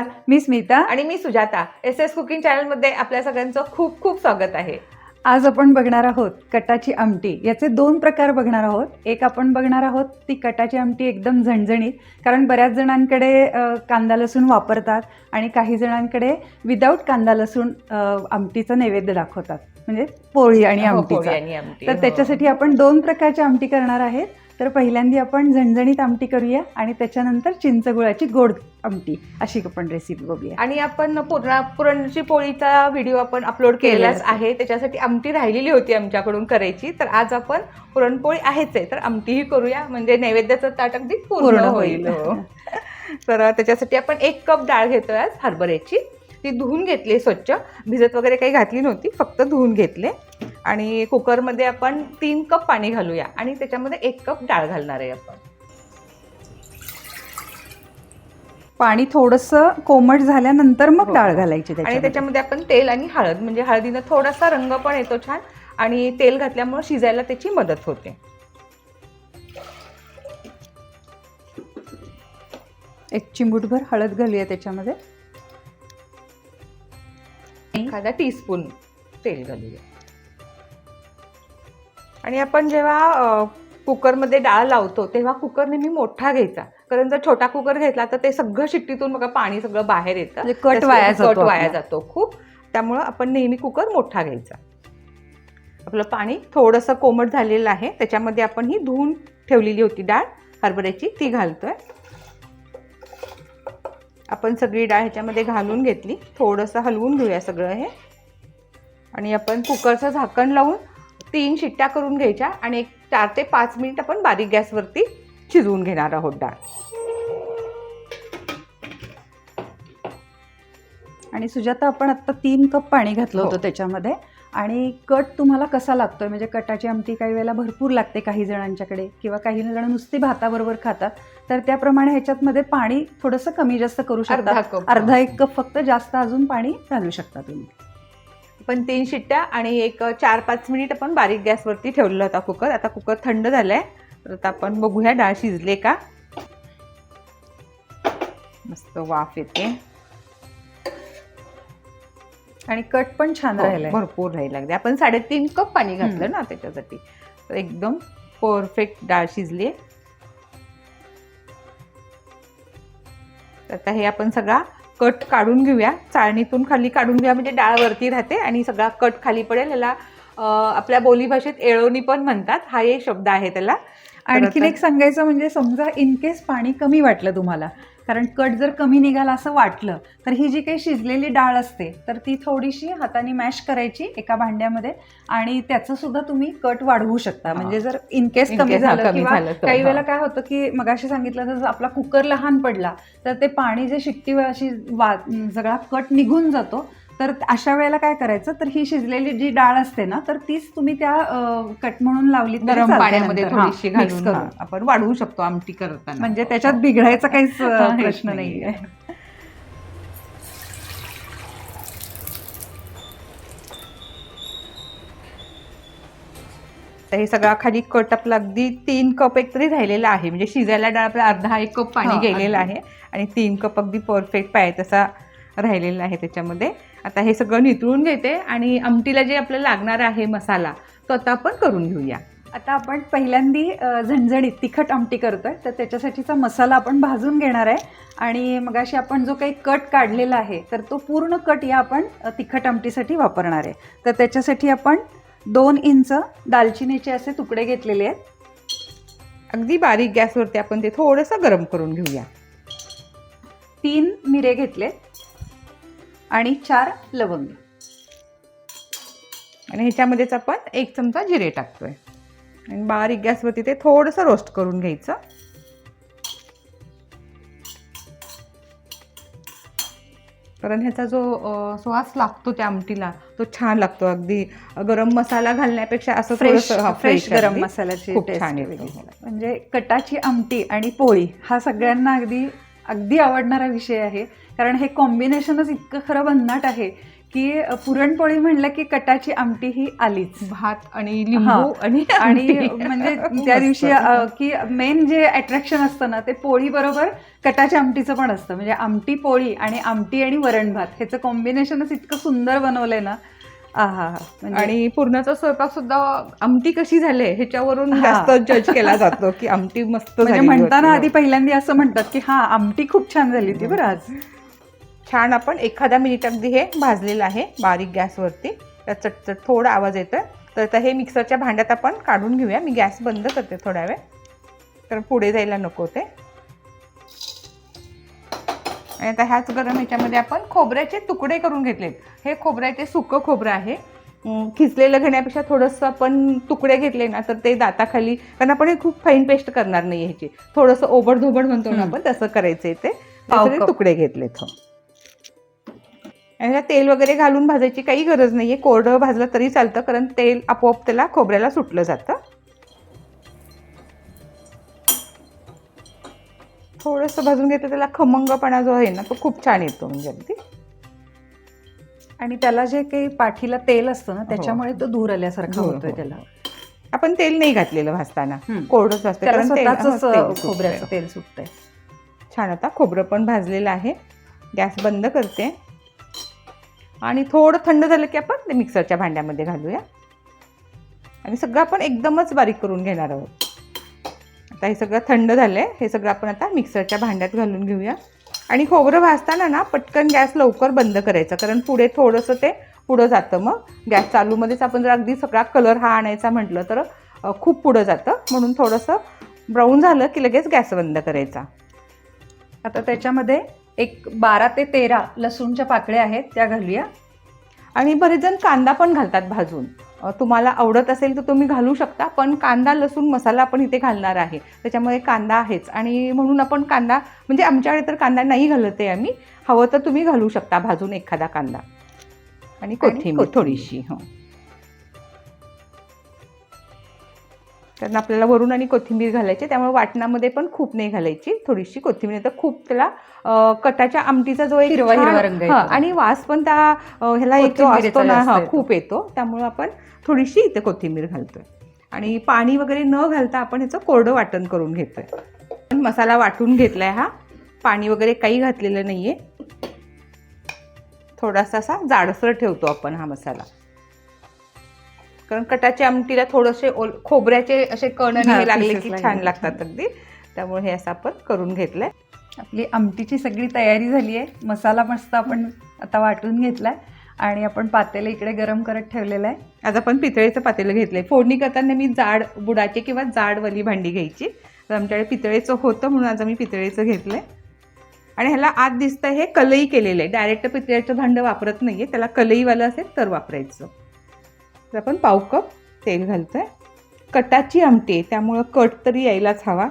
नमस्कार मी स्मिता. आणि मी सुजाता. एस एस कुकिंग चॅनलमध्ये आपल्या सगळ्यांचं खूप खूप स्वागत आहे. आज आपण बघणार आहोत कटाची आमटी. याचे दोन प्रकार बघणार आहोत. एक आपण बघणार आहोत ती कटाची आमटी एकदम झणझणीत कारण बऱ्याच जणांकडे कांदा लसूण वापरतात आणि काही जणांकडे विदाऊट कांदा लसूण आमटीचं नैवेद्य दाखवतात. म्हणजे पोळी आणि हो, आमटी, तर हो. त्याच्यासाठी आपण दोन प्रकारची आमटी करणार आहेत. तर पहिल्यांदा आपण झणझणीत आमटी करूया आणि त्याच्यानंतर चिंचगुळाची गोड आमटी अशी आपण रेसिपी बघूया. आणि आपण पुरणा पुरणची पोळीचा व्हिडिओ आपण अपलोड केलेलाच आहे. त्याच्यासाठी आमटी राहिलेली होती आमच्याकडून करायची. तर आज आपण पुरणपोळी आहेच आहे. तर आमटीही करूया. म्हणजे नैवेद्याचं ताट अगदी पूर्ण होईल. हो. तर त्याच्यासाठी आपण एक कप डाळ घेतोय आज हरभऱ्याची. ती धुवून घेतली स्वच्छ. भिजत वगैरे काही घातली नव्हती फक्त धुवून घेतले. आणि कुकरमध्ये आपण तीन कप पाणी घालूया आणि त्याच्यामध्ये एक कप डाळ घालणार आहे आपण. पाणी थोडंसं कोमट झाल्यानंतर मग हो. डाळ घालायची आणि त्याच्यामध्ये. त्याच्यामध्ये आपण तेल आणि हळद म्हणजे हळदीनं थोडासा रंग पण येतो छान आणि तेल घातल्यामुळे शिजायला त्याची मदत होते. एक चिमूटभर हळद घालूया त्याच्यामध्ये. एखादा टीस्पून तेल घालूया. आणि आपण जेव्हा कुकरमध्ये डाळ लावतो तेव्हा कुकर नेहमी मोठा घ्यायचा. कारण जर छोटा कुकर घेतला तर ते सगळं शिट्टीतून बघा पाणी सगळं बाहेर येतं. म्हणजे कट वाया कट वाया. जातो खूप. त्यामुळं आपण नेहमी कुकर मोठा घ्यायचा. आपलं पाणी थोडंसं कोमट झालेलं आहे. त्याच्यामध्ये आपण ही धुवून ठेवलेली होती डाळ. हरभऱ्याची ती घालतोय. आपण सगळी डाळ ह्याच्यामध्ये घालून घेतली. थोडंसं हलवून घेऊया सगळं हे. आणि आपण कुकरचं झाकण लावून तीन शिट्ट्या करून घ्यायच्या आणि एक चार ते पाच मिनिट आपण बारीक गॅसवरती शिजवून घेणार आहोत डाळ. आणि सुजाता आपण आता तीन कप पाणी घातलं होतं हो. त्याच्यामध्ये. आणि कट तुम्हाला कसा लागतोय? म्हणजे कटाची आमटी काही वेळेला भरपूर लागते काही जणांच्याकडे किंवा काही जण नुसती भाताबरोबर खातात. तर त्याप्रमाणे ह्याच्यातमध्ये पाणी थोडंसं कमी जास्त करू अर्धा शकता अर्धा एक कप फक्त जास्त अजून पाणी घालू शकता तुम्ही. पण तीन शिट्ट्या आणि एक चार पाच मिनिट आपण बारीक गॅसवरती ठेवलेला होता कुकर. आता कुकर थंड झालाय. तर आता आपण बघूया डाळ शिजले का? मस्त वाफ येते. आणि कट पण छान हो, राहिलाय. भरपूर राहील अगदी. आपण साडेतीन कप पाणी घातलं ना त्याच्यासाठी. तर एकदम परफेक्ट डाळ शिजली तर आता हे आपण सगळा कट काढून घेऊया. चाळणीतून खाली काढून घेऊया म्हणजे डाळ वरती राहते आणि सगळा कट खाली पडेल. याला आपल्या बोलीभाषेत एळोनी पण म्हणतात. हा एक शब्द आहे त्याला. आणखीन एक सांगायचं म्हणजे समजा इन केस पाणी कमी वाटलं तुम्हाला कारण कट जर कमी निघाला असं वाटलं तर ही जी काही शिजलेली डाळ असते तर ती थोडीशी हाताने मॅश करायची एका भांड्यामध्ये आणि त्याचं सुद्धा तुम्ही कट वाढवू शकता म्हणजे जर इन केस कमी झालं किंवा झालं तर, काही. वेळेला काय होतं की मगाशी सांगितलं तसं आपला कुकर लहान पडला तर ते पाणी जे शिट्टी अशी वा सगळा कट निघून जातो तर अशा वेळेला काय करायचं तर ही शिजलेली जी डाळ असते ना तर तीच तुम्ही त्या कट म्हणून लावली तरी गरम पाण्यामध्ये. हा, घालून करून. हा, आपण वाढवू शकतो आमटी करताना म्हणजे त्याच्यात बिघडायचा काहीच हा, प्रश्न नाहीये. नाहीये तर हे सगळा खाली कट आपला अगदी तीन कप एक तरी राहिलेला आहे म्हणजे शिजायला डाळ आपला अर्धा एक कप पाणी हा, गेलेलं. आहे आणि तीन कप अगदी परफेक्ट पाय तसा राहिलेला आहे त्याच्यामध्ये. आता हे सगळं नितळून घेते आणि आमटीला जे आपल्याला लागणार आहे मसाला तो आता आपण करून घेऊया. आता आपण पहिल्यांदी झणझणीत तिखट आमटी करतोय तर त्याच्यासाठीचा मसाला आपण भाजून घेणार आहे. आणि मगाशी आपण जो काही कट काढलेला आहे तर तो पूर्ण कट या आपण तिखट आमटीसाठी वापरणार आहे. तर त्याच्यासाठी आपण दोन इंच दालचिनीचे असे तुकडे घेतलेले आहेत. अगदी बारीक गॅसवरती आपण ते थोडंसं गरम करून घेऊया. तीन मिरे घेतले आणि चार लवंग. आणि ह्याच्यामध्येच आपण एक चमचा जिरे टाकतोय. आणि बारीक गॅसवरती ते थोडंसं रोस्ट करून घ्यायचं. कारण ह्याचा जो सुवास लागतो त्या आमटीला तो छान लागतो. अगदी गरम मसाला घालण्यापेक्षा असं फ्रेश फ्रेश गरम. मसाल्याची छान म्हणजे कटाची आमटी आणि पोळी हा सगळ्यांना अगदी अगदी आवडणारा विषय आहे. कारण हे कॉम्बिनेशनच इतकं खरं भन्नाट आहे की पुरणपोळी म्हणलं की कटाची आमटी ही आलीच. भात आणि लिंबू आणि आणि. म्हणजे त्या दिवशी की मेन जे अट्रॅक्शन असतं ना ते पोळी बरोबर कटाच्या आमटीचं पण असतं. म्हणजे आमटी पोळी आणि आमटी आणि वरण भात ह्याचं कॉम्बिनेशनच इतकं सुंदर बनवलंय ना. म्हणजे आणि पूर्णाचा स्वयंपाक सुद्धा आमटी कशी झाली ह्याच्यावरून. जास्त जज केला जातो की आमटी मस्त म्हणजे म्हणताना. आधी पहिल्यांदा असं म्हणतात की हा आमटी खूप छान झाली होती बरं आज. छान आपण एखादा मिनिट अगदी हे भाजलेलं आहे बारीक गॅसवरती. त्यात चटचट थोडा आवाज येतोय. तर आता हे मिक्सरच्या भांड्यात आपण काढून घेऊया. मी गॅस बंद करते थोड्या वेळ. कारण पुढे जायला नको ते. आणि आता ह्याच गरम ह्याच्यामध्ये आपण खोबऱ्याचे तुकडे करून घेतलेत. हे खोबऱ्याचे सुकं खोबरं आहे. अं, खिसलेलं घेण्यापेक्षा थोडंसं आपण तुकडे घेतले ना तर ते दाताखाली कारण आपण हे खूप फाईन पेस्ट करणार नाही ह्याची. थोडंसं ओबड धोबड म्हणतो ना. आपण तसं करायचंय ते. तुकडे घेतलेत. हो आणि त्याला तेल वगैरे घालून भाजायची काही गरज नाहीये. कोरडं भाजलं तरी चालतं कारण तेल आपोआप त्याला खोबऱ्याला सुटलं जातं. थोडंसं भाजून घेतलं त्याला खमंगपणा जो आहे ना तो खूप छान येतो म्हणजे अगदी. आणि त्याला जे काही पाठीला तेल असतं ना त्याच्यामुळे तो धूर आल्यासारखा धूर, होतोय हो. त्याला. आपण तेल नाही घातलेलं भाजताना. कोरडंच भाजतं त्याला कारण तेल- स्वतःच हा, तेल सुटतंय. खोबऱ्याचं तेल सुटतंय. छान आता खोबरं पण भाजलेलं आहे. गॅस बंद करते. आणि थोडं थंड झालं की आपण ते मिक्सरच्या भांड्यामध्ये घालूया. आणि सगळं आपण एकदमच बारीक करून घेणार आहोत. आता हे सगळं थंड झालं आहे हे सगळं आपण आता मिक्सरच्या भांड्यात घालून घेऊया. आणि खोबरं भाजताना ना पटकन गॅस लवकर बंद करायचा कारण पुढे थोडंसं ते पुढं जातं मग. गॅस चालूमध्येच आपण जर अगदी सगळा कलर हा आणायचा म्हटलं तर खूप पुढं जातं. म्हणून थोडंसं ब्राऊन झालं की लगेच गॅस बंद करायचा. आता त्याच्यामध्ये एक बारा ते तेरा लसूणच्या पाकळ्या आहेत त्या घालूया. आणि बरेच जण कांदा पण घालतात भाजून. तुम्हाला आवडत असेल तर तुम्ही घालू शकता पण कांदा लसूण मसाला आपण इथे घालणार आहे. त्याच्यामुळे कांदा आहेच. आणि म्हणून आपण कांदा म्हणजे आमच्याकडे तर कांदा नाही घालत आहे आम्ही. हवं तर तुम्ही घालू शकता भाजून एखादा कांदा. आणि कोथिंबीर. थोडीशी हो. कारण आपल्याला वरून आणि कोथिंबीर घालायची त्यामुळे वाटणामध्ये पण खूप नाही घालायची. थोडीशी कोथिंबीर तर खूप त्याला कटाच्या आमटीचा जो एक हिरवा- हिरवा रंग आणि वास पण त्या ह्याला येतो असतो ना हा. खूप येतो. त्यामुळे आपण थोडीशी इथे कोथिंबीर घालतोय. आणि पाणी वगैरे न घालता आपण ह्याचं कोरडं वाटण करून घेतोय. पण मसाला वाटून घेतलाय हा. पाणी वगैरे काही घातलेलं नाहीये. थोडासा असा जाडसर ठेवतो आपण हा मसाला. कारण कटाच्या आमटीला थोडेसे ओल खोबऱ्याचे असे कण हा, लागले की. छान लागतात अगदी. त्यामुळे हे असं आपण करून घेतलंय. आपली आमटीची सगळी तयारी झाली आहे. मसाला मस्त आपण आता वाटून घेतलाय आणि आपण पातेलं इकडे गरम करत ठेवलेलं आहे. आज आपण पितळेचं पातेलं घेतलंय. फोडणी करताना मी जाड बुडाचे किंवा जाडवाली भांडी घ्यायची. तर आमच्याकडे पितळेचं होतं म्हणून आज आम्ही पितळेचं घेतलंय. आणि ह्याला आत दिसतं हे कलई केलेलं आहे. डायरेक्ट पितळेचं भांडं वापरत नाहीये. त्याला कलईवालं असेल तर वापरायचं. तर आपण पाव कप तेल घालतोय. कटाची आमटी आहे त्यामुळं कट तरी यायलाच हवा.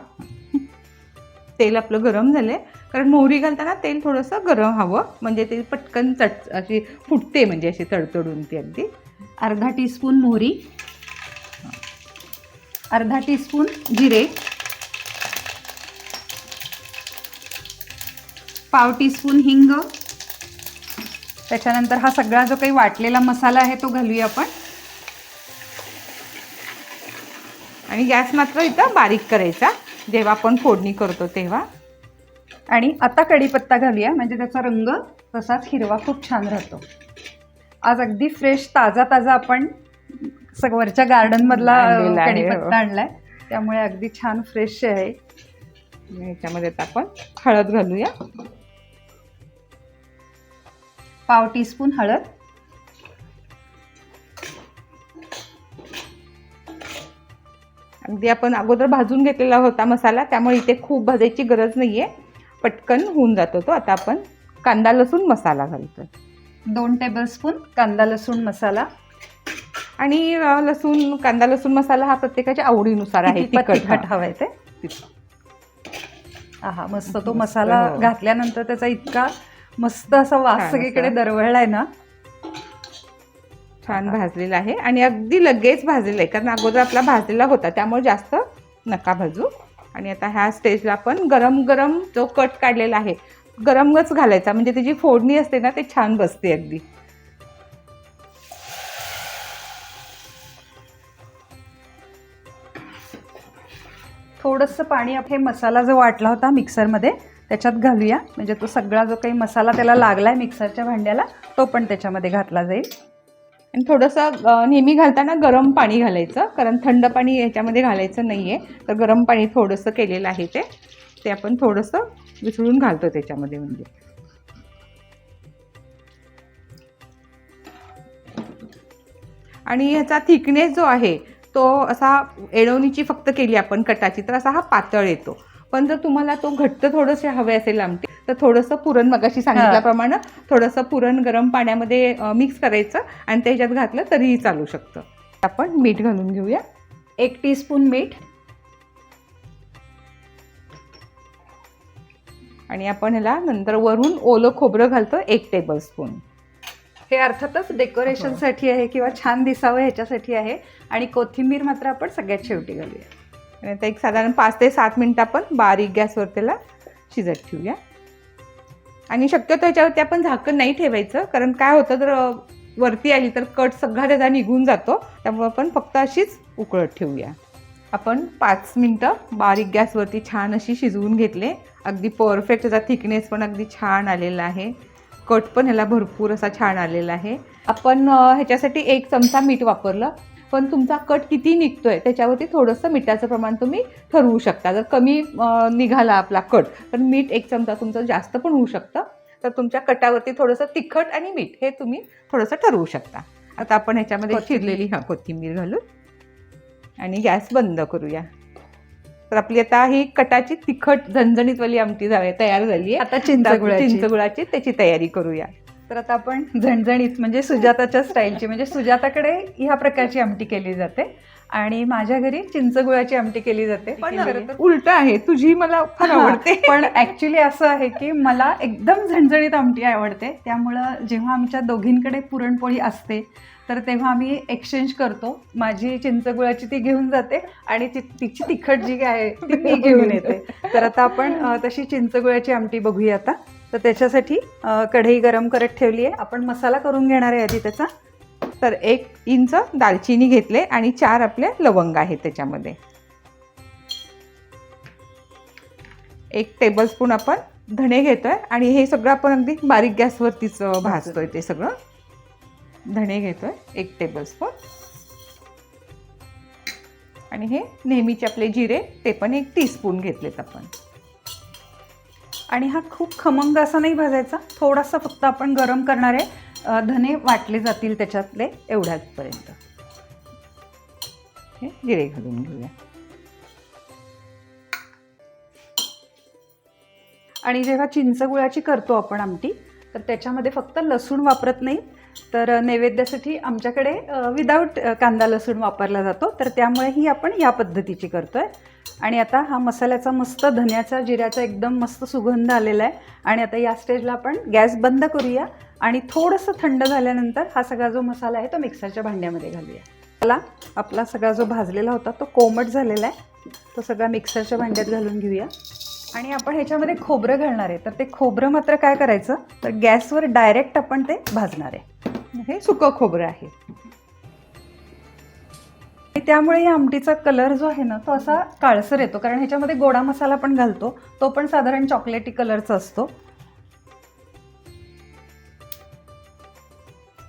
तेल आपलं गरम झालं आहे कारण मोहरी घालताना तेल थोडंसं गरम हवं. म्हणजे ते पटकन चट अशी फुटते म्हणजे अशी तडतडून ती अगदी. अर्धा टीस्पून मोहरी. अर्धा टीस्पून जिरे. पाव टीस्पून हिंग. त्याच्यानंतर हा सगळा जो काही वाटलेला मसाला आहे तो घालूया आपण. आणि गॅस मात्र इथं बारीक करायचा. जेव्हा आपण फोडणी करतो तेव्हा. आणि आता कढीपत्ता घालूया. म्हणजे त्याचा रंग तसाच हिरवा खूप छान राहतो. आज अगदी फ्रेश ताजा ताजा आपण सग वरच्या गार्डन मधला आणलेला आहे, कढीपत्ता हो. आणलाय. त्यामुळे अगदी छान फ्रेश आहे. ह्याच्यामध्ये आता आपण हळद घालूया. पाव टीस्पून हळद. अगदी आपण अगोदर भाजून घेतलेला होता मसाला त्यामुळे इथे खूप भाजायची गरज नाहीये पटकन होऊन जातो तो आता आपण कांदा लसूण मसाला घालतोय दोन टेबलस्पून कांदा लसूण मसाला आणि लसूण कांदा लसूण मसाला हा प्रत्येकाच्या आवडीनुसार आहे तिखट. हवंय ते. हा मस्त तो मसाला हो. घातल्यानंतर त्याचा इतका मस्त असा वास सगळीकडे. दरवळलाय ना छान भाजलेला आहे. आणि अगदी लगेच भाजलेला आहे. कारण अगोदर आपला भाजलेला होता. त्यामुळे जास्त नका भाजू. आणि आता ह्या स्टेजला आपण गरम गरम जो कट काढलेला आहे गरमच घालायचा. म्हणजे त्याची फोडणी असते ना ते छान बसते अगदी. थोडंसं पाणी आपले मसाला जो वाटला होता मिक्सरमध्ये त्याच्यात घालूया. म्हणजे तो सगळा जो काही मसाला त्याला लागला आहे मिक्सरच्या भांड्याला तो पण त्याच्यामध्ये घातला जाईल. आणि थोडंसं नेहमी घालताना गरम पाणी घालायचं. कारण थंड पाणी याच्यामध्ये घालायचं नाही आहे तर गरम पाणी थोडंसं केलेलं आहे ते. ते आपण थोडंसं विसळून घालतो त्याच्यामध्ये म्हणजे. आणि ह्याचा थिकनेस जो आहे तो असा एडवणीची फक्त केली आपण कटाची तर असा हा पातळ येतो. पण जर तुम्हाला तो घट्ट थोडंसे हवे असेल आमटी तर थोडंसं पुरण मगाशी सांगितल्याप्रमाणे थोडंसं पुरण गरम पाण्यामध्ये मिक्स करायचं आणि त्याच्यात घातलं तरीही चालू शकतं. आपण मीठ घालून घेऊया. एक टीस्पून मीठ. आणि आपण ह्याला नंतर वरून ओलं खोबरं घालतो एक टेबलस्पून हे अर्थातच डेकोरेशनसाठी आहे किंवा छान दिसावं ह्याच्यासाठी आहे. आणि कोथिंबीर मात्र आपण सगळ्यात शेवटी घालूया. आणि आता एक साधारण पाच ते सात मिनटं आपण बारीक गॅसवर त्याला शिजत ठेवूया. आणि शक्यतो याच्यावरती आपण झाकण नाही ठेवायचं कारण काय होतं जर वरती आली तर कट सगळा त्याचा निघून जातो त्यामुळे आपण फक्त अशीच उकळत ठेवूया. आपण पाच मिनटं बारीक गॅसवरती छान अशी शिजवून घेतले. अगदी परफेक्ट त्याचा थिकनेस पण अगदी छान आलेला आहे. कट पण ह्याला भरपूर असा छान आलेला आहे. आपण ह्याच्यासाठी एक चमचा मीठ वापरलं. पण तुमचा कट किती निघतोय त्याच्यावरती थोडंसं मिठाचं प्रमाण तुम्ही ठरवू शकता. जर कमी निघाला आपला कट तर मीठ एक चमचा तुमचं जास्त पण होऊ शकतं. तर तुमच्या कटावरती थोडंसं तिखट आणि मीठ हे तुम्ही थोडंसं ठरवू शकता. आता आपण ह्याच्यामध्ये. चिरलेली हा कोथिंबीर घालून आणि गॅस बंद करूया. तर आपली आता ही कटाची तिखट झणझणीतवाली आमटी झाली तयार झाली आहे. आता चिंचगुळाची. चिंचगुळाची त्याची तयारी करूया. तर आता आपण झणझणीत म्हणजे सुजाताच्या स्टाईलची म्हणजे सुजाताकडे ह्या प्रकारची आमटी केली जाते. आणि माझ्या घरी चिंचगुळाची आमटी केली जाते. पण उलट आहे तुझी मला फार आवडते. पण ऍक्च्युली असं आहे की मला एकदम झणझणीत आमटी आवडते. त्यामुळं जेव्हा आमच्या दोघींकडे पुरणपोळी असते तर तेव्हा आम्ही एक्सचेंज करतो. माझी चिंचगुळाची ती घेऊन जाते आणि ती तिची तिखट जी आहे ती मी घेऊन येते. तर आता आपण तशी चिंचगुळाची आमटी बघूया आता. तर त्याच्यासाठी कढई गरम करत ठेवली आहे. आपण मसाला करून घेणार आहे आधी त्याचा. तर एक इंच दालचिनी घेतले आणि चार आपले लवंग आहेत त्याच्यामध्ये. एक टेबलस्पून आपण धणे घेतोय आणि हे सगळं आपण अगदी बारीक गॅसवरतीच भाजतो भाजतोय ते सगळं. धणे घेतोय एक टेबलस्पून आणि हे नेहमीचे आपले जिरे ते पण एक टीस्पून घेतलेत आपण. आणि हा खूप खमंग असा नाही भाजायचा थोडासा फक्त आपण गरम करणारे धने वाटले जातील त्याच्यातले एवढ्यापर्यंत. हे जिरे घालून घेऊया. आणि जेव्हा चिंचगुळाची करतो आपण आमटी तर त्याच्यामध्ये फक्त लसूण वापरत नाही तर नैवेद्यासाठी आमच्याकडे विदाऊट कांदा लसूण वापरला जातो तर त्यामुळे ही आपण या पद्धतीची करतोय. आणि आता हा मसाल्याचा मस्त धन्याचा जिऱ्याचा एकदम मस्त सुगंध आलेला आहे. आणि आता या स्टेजला आपण गॅस बंद करूया. आणि थोडंसं थंड झाल्यानंतर हा सगळा जो मसाला आहे तो मिक्सरच्या भांड्यामध्ये घालूया. त्याला आपला सगळा जो भाजलेला होता तो कोमट झालेला आहे. तो सगळा मिक्सरच्या भांड्यात घालून घेऊया. आणि आपण ह्याच्यामध्ये खोबरं घालणार आहे. तर ते खोबरं मात्र काय करायचं? तर गॅसवर डायरेक्ट आपण ते भाजणार आहे. हे सुकं खोबरं आहे. त्यामुळे या आमटीचा कलर जो आहे ना तो असा काळसर येतो. कारण ह्याच्यामध्ये गोडा मसाला पण घालतो. तो पण साधारण चॉकलेटी कलरचा असतो.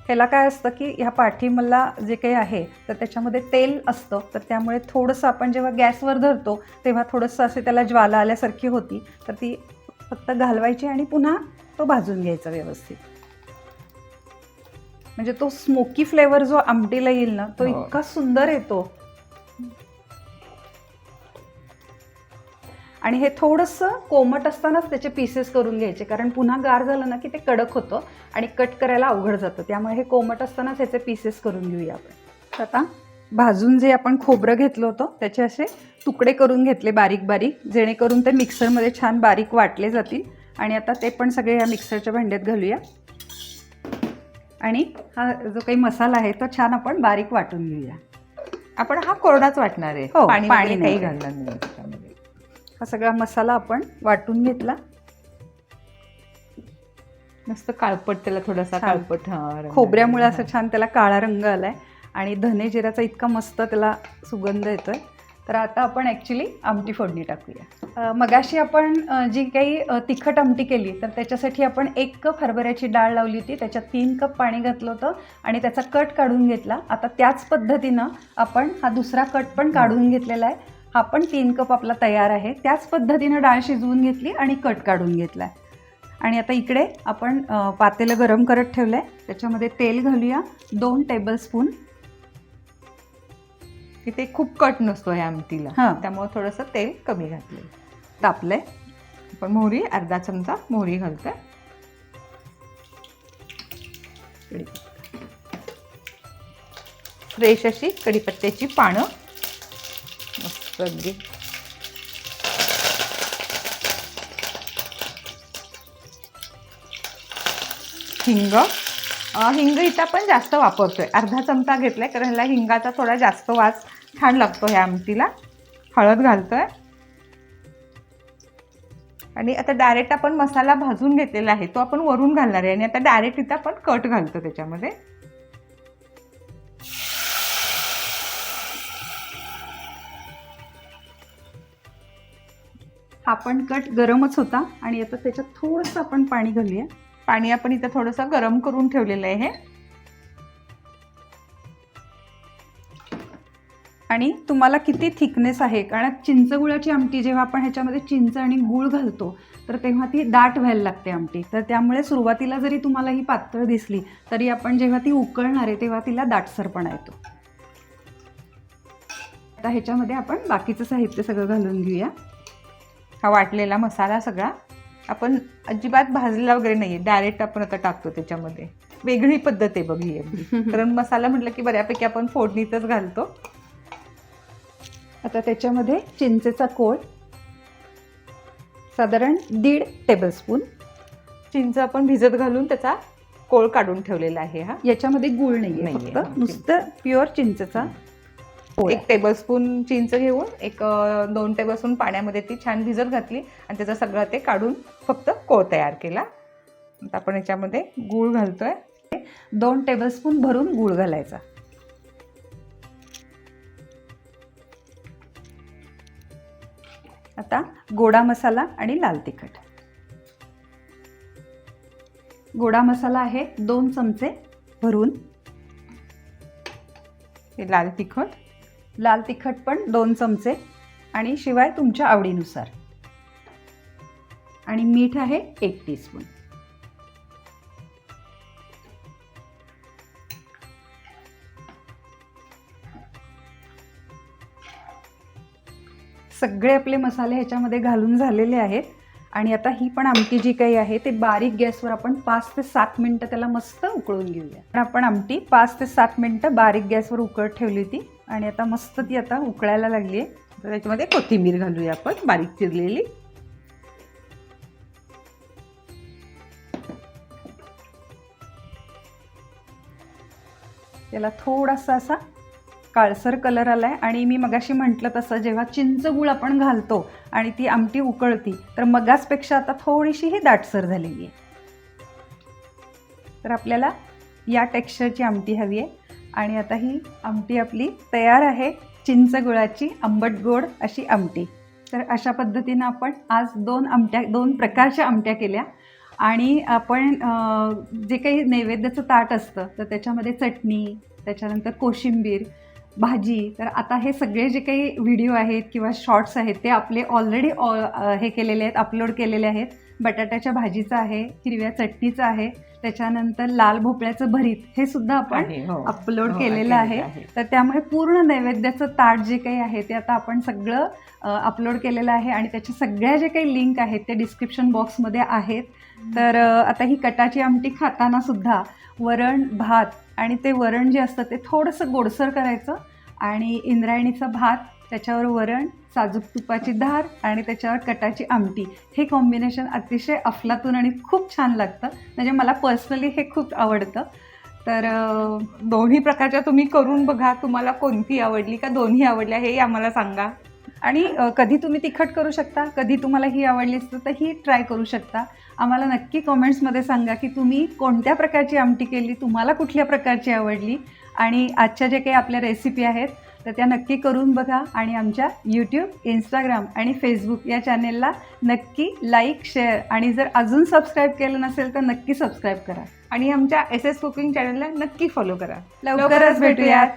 ह्याला काय असतं की ह्या पाठीमला जे काही आहे तर त्याच्यामध्ये तेल असतं. तर त्यामुळे थोडंसं आपण जेव्हा गॅसवर धरतो तेव्हा थोडंसं असे त्याला ज्वाला आल्यासारखी होती. तर ती फक्त घालवायची आणि पुन्हा तो भाजून घ्यायचा व्यवस्थित. म्हणजे तो स्मोकी फ्लेवर जो आमटीला येईल ना तो हो. इतका सुंदर येतो. आणि हे थोडंसं कोमट असतानाच त्याचे पीसेस करून घ्यायचे कारण पुन्हा गार झालं ना की ते कडक होतं आणि कट करायला अवघड जातं. त्यामुळे हे कोमट असतानाच ह्याचे पीसेस करून घेऊया आपण. तर आता भाजून जे आपण खोबरं घेतलं होतं त्याचे असे तुकडे करून घेतले बारीक बारीक जेणेकरून ते मिक्सरमध्ये छान बारीक वाटले जातील. आणि आता ते पण सगळे या मिक्सरच्या भांड्यात घालूया. आणि हा जो काही मसाला आहे तो छान आपण बारीक वाटून घेऊया. आपण हा कोरडाच वाटणार आहे. हो, पाणी पाणी वगैरे नाही. घालणार नाही त्याच्यामध्ये. हा सगळा मसाला आपण वाटून घेतला. मस्त काळपट त्याला थोडासा छान. काळपट हा, रंग खोबऱ्यामुळे आलेला असं छान त्याला काळा रंग आलाय आणि धने जिऱ्याचा इतका मस्त त्याला सुगंध येतोय. तर आता आपण ॲक्च्युली आमटी फोडणी टाकूया. मगाशी आपण जी काही तिखट आमटी केली तर त्याच्यासाठी आपण एक कप हरभऱ्याची डाळ लावली होती. त्याच्यात तीन कप पाणी घातलं होतं आणि त्याचा कट काढून घेतला. आता त्याच पद्धतीनं आपण हा दुसरा कट पण काढून घेतलेला आहे. हा पण तीन कप आपला तयार आहे. त्याच पद्धतीनं डाळ शिजवून घेतली आणि कट काढून घेतला आहे आणि आता इकडे आपण पातेलं गरम करत ठेवलं आहे त्याच्यामध्ये तेल घालूया. दोन टेबलस्पून तिथे खूप कट नसतो ह्या आमटीला. हां. त्यामुळे थोडंसं तेल कमी घातलं तापलं आहे आपण मोहरी अर्धा चमचा मोहरी घालतोय. फ्रेश अशी कढीपत्त्याची पानं. मस्त अगदी. हिंग. हिंग इथं आपण जास्त वापरतोय. अर्धा चमचा घेतलाय कारण ह्याला हिंगाचा थोडा जास्त वास छान लागतो ह्या आमटीला. हळद घालतोय. आणि आता डायरेक्ट आपण मसाला भाजून घेतलेला आहे तो आपण वरून घालणार आहे. आणि आता डायरेक्ट इथं आपण कट घालतो त्याच्यामध्ये. आपण कट गरमच होता आणि आता त्याच्यात थोडंसं आपण पाणी घालूया. पाणी आपण इथं थोडंसं गरम करून ठेवलेलं आहे. हे आणि तुम्हाला किती थिकनेस आहे कारण चिंचगुळाची आमटी जेव्हा आपण ह्याच्यामध्ये चिंच आणि गूळ घालतो तर तेव्हा ती दाट व्हायला लागते आमटी. तर त्यामुळे सुरुवातीला जरी तुम्हाला ही पातळ दिसली तरी आपण जेव्हा ती उकळणार आहे तेव्हा तिला दाटसरपणा येतो. आता ह्याच्यामध्ये आपण बाकीचं साहित्य सगळं घालून घेऊया. हा वाटलेला मसाला सगळा आपण अजिबात भाजलेला वगैरे नाही आहे डायरेक्ट आपण आता टाकतो त्याच्यामध्ये. वेगळी पद्धत आहे बघ ही कारण मसाला म्हटलं की बऱ्यापैकी आपण फोडणीतच घालतो. आता त्याच्यामध्ये चिंचेचा कोळ साधारण दीड टेबलस्पून चिंच आपण भिजत घालून त्याचा कोळ काढून ठेवलेला आहे हा. याच्यामध्ये गुळ नाही फक्त. नुसतं प्युअर चिंचेचा एक टेबलस्पून चिंच घेऊन एक दोन टेबलस्पून पाण्यामध्ये ती छान भिजत घातली आणि त्याचं सगळं ते काढून फक्त कोळ तयार केला. आता आपण याच्यामध्ये गूळ घालतोय. दोन टेबलस्पून भरून गूळ घालायचा. आता गोडा मसाला आणि लाल तिखट. गोडा मसाला आहे दोन चमचे भरून. लाल तिखट लाल तिखट पण दोन चमचे आणि शिवाय तुमच्या आवडीनुसार. आणि मीठ आहे एक टीस्पून सगळे आपले मसाले ह्याच्यामध्ये घालून झालेले आहेत आणि आता ही पण आमटी जी काही आहे ते बारीक गॅसवर आपण पाच ते सात मिनटं त्याला मस्त उकळून घेऊया. आपण आमटी पाच ते सात मिनटं बारीक गॅसवर उकळत ठेवली होती. आणि आता मस्त ती आता उकळायला लागली आहे. तर त्याच्यामध्ये कोथिंबीर घालूया आपण बारीक चिरलेली. त्याला थोडासा असा काळसर कलर आला आहे आणि मी मगाशी म्हटलं तसं जेव्हा चिंचगूळ आपण घालतो आणि ती आमटी उकळती तर मगासपेक्षा आता थोडीशी ही दाटसर झालेली आहे. तर आपल्याला या टेक्स्चरची आमटी हवी आहे. आणि आता ही आमटी आपली तयार आहे. चिंच गुळाची आंबट गोड अशी आमटी. तर अशा पद्धतीनं आपण आज दोन आमट्या दोन प्रकारच्या आमट्या केल्या. आणि आपण जे काही नैवेद्याचं ताट असतं तर त्याच्यामध्ये चटणी त्याच्यानंतर कोशिंबीर भाजी. तर आता हे सगळे जे काही व्हिडिओ आहेत किंवा शॉर्ट्स आहेत ते आपले ऑलरेडी ऑ हे केलेले आहेत अपलोड केलेले आहेत. बटाट्याच्या भाजीचं आहे हिरव्या चटणीचं आहे त्याच्यानंतर लाल भोपळ्याचं भरीत हे सुद्धा आपण आहे, हो. अपलोड हो, केलेलं आहे. तर त्यामुळे पूर्ण नैवेद्याचं ताट जे काही आहे ते आता आपण सगळं अपलोड केलेलं आहे आणि त्याच्या सगळ्या जे काही लिंक आहेत ते डिस्क्रिप्शन बॉक्समध्ये आहेत. तर आता ही कटाची आमटी खाताना सुद्धा वरण भात आणि ते वरण जे असतं ते थोडंसं गोडसर करायचं आणि इंद्रायणीचा भात त्याच्यावर वरण साजूक तुपाची धार आणि त्याच्यावर कटाची आमटी. हे कॉम्बिनेशन अतिशय अफलातून आणि खूप छान लागतं. म्हणजे मला पर्सनली हे खूप आवडतं. तर दोन्ही प्रकारच्या तुम्ही करून बघा तुम्हाला कोणती आवडली का दोन्ही आवडल्या हे आम्हाला सांगा. आणि कधी तुम्ही तिखट करू शकता कधी तुम्हाला ही आवडली असतं तर ही ट्राय करू शकता. आम्हाला नक्की कॉमेंट्समध्ये सांगा की तुम्ही कोणत्या प्रकारची आमटी केली तुम्हाला कुठल्या प्रकारची आवडली. आणि आजच्या जे काही आपल्या रेसिपी आहेत तर त्या नक्की करून बघा आणि आमच्या यूट्यूब इंस्टाग्राम आणि फेसबुक या चॅनेलला नक्की लाईक शेअर आणि जर अजून सबस्क्राईब केलं नसेल तर नक्की सबस्क्राईब करा. आणि आमच्या एस एस कुकिंग चॅनलला नक्की फॉलो करा. लवकरच भेटूयात.